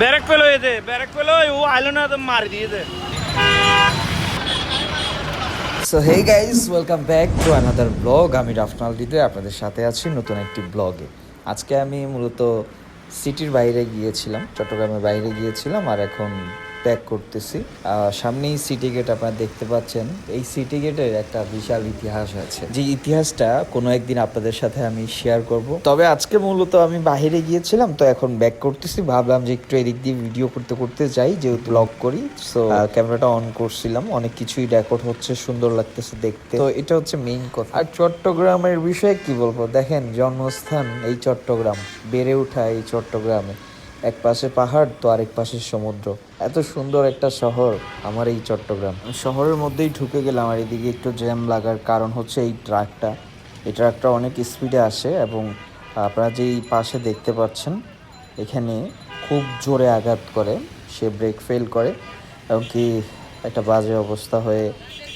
ব্যারেক পেল এতে, ব্যারেক পেল, ও আইলো না, তো মারি দিয়েছে so hey guys welcome back to another vlog আমি রাফনাল হৃদয় আপনাদের সাথে আছি নতুন একটি ব্লগে আজকে আমি মূলত সিটির বাইরে গিয়েছিলাম, চট্টগ্রামের বাইরে গিয়েছিলাম, আর এখন ব্যাক করতেছি। সামনেই সিটি গেট আপনারা দেখতে পাচ্ছেন। এই সিটি গেটের একটা বিশাল ইতিহাস আছে। যে ইতিহাসটা কোনো একদিন আপনাদের সাথে আমি শেয়ার করব। তবে আজকে মূলত আমি বাইরে গিয়েছিলাম তো এখন ব্যাক করতেছি। ভাবলাম যে একটু এদিক দিয়ে ভিডিও করতে করতে যাই যেহেতু ব্লগ করি সো ক্যামেরাটা অন করছিলাম। অনেক কিছুই রেকর্ড হচ্ছে সুন্দর লাগতেছে দেখতে। তো এটা হচ্ছে মেইন কথা। আর চট্টগ্রামের বিষয়ে কি বলব? দেখেন জন্মস্থান এই চট্টগ্রাম। বেড়ে ওঠা এই চট্টগ্রামে। এক পাশে পাহাড়, তো আরেক পাশে সমুদ্র। এত সুন্দর একটা শহর আমার এই চট্টগ্রাম। শহরের মধ্যেই ঢুকে গেলাম আর এদিকে একটু জ্যাম লাগার কারণ হচ্ছে এই ট্রাকটা। এই ট্রাকটা অনেক স্পিডে আসে এবং আপনারা যেই পাশে দেখতে পাচ্ছেন, এখানে খুব জোরে আঘাত করে, সে ব্রেক ফেল করে এবং কি একটা বাজে অবস্থা হয়ে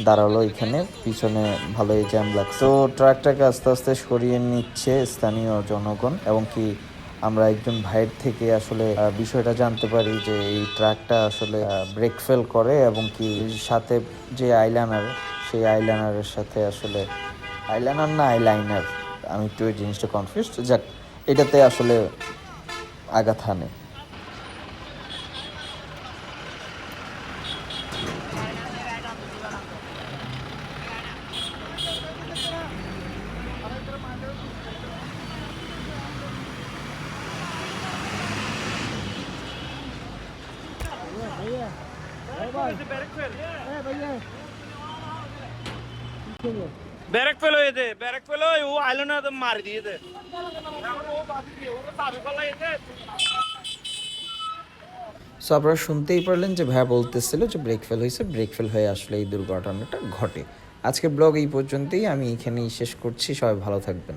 দাঁড়াল এখানে, পিছনে ভালোই জ্যাম লাগছে। তো ট্রাকটাকে আস্তে আস্তে সরিয়ে নিচ্ছে স্থানীয় জনগণ এবং কি আমরা একজন ভাইয়ের থেকে আসলে বিষয়টা জানতে পারি যে এই ট্রাকটা আসলে ব্রেক ফেল করে এবং কি সাথে যে আইলাইনার সেই আইলাইনারের সাথে আসলে আইলাইনার না আইলাইনার আমি একটু ওই জিনিসটা কনফিউজ যাক, এটাতে আসলে আঘাত হানে। ব্যারেক পেল এতে ব্যারেক পেল ও আইলো না, তো মারি ফেলা সো আপনারা শুনতেই পারলেন যে ভাইয়া বলতেছিল যে ব্রেক ফেল হয়েছে, ব্রেক ফেল হয়ে আসলে এই দুর্ঘটনাটা ঘটে। আজকের ব্লগ এই পর্যন্তই, আমি এখানেই শেষ করছি, সবাই ভালো থাকবেন।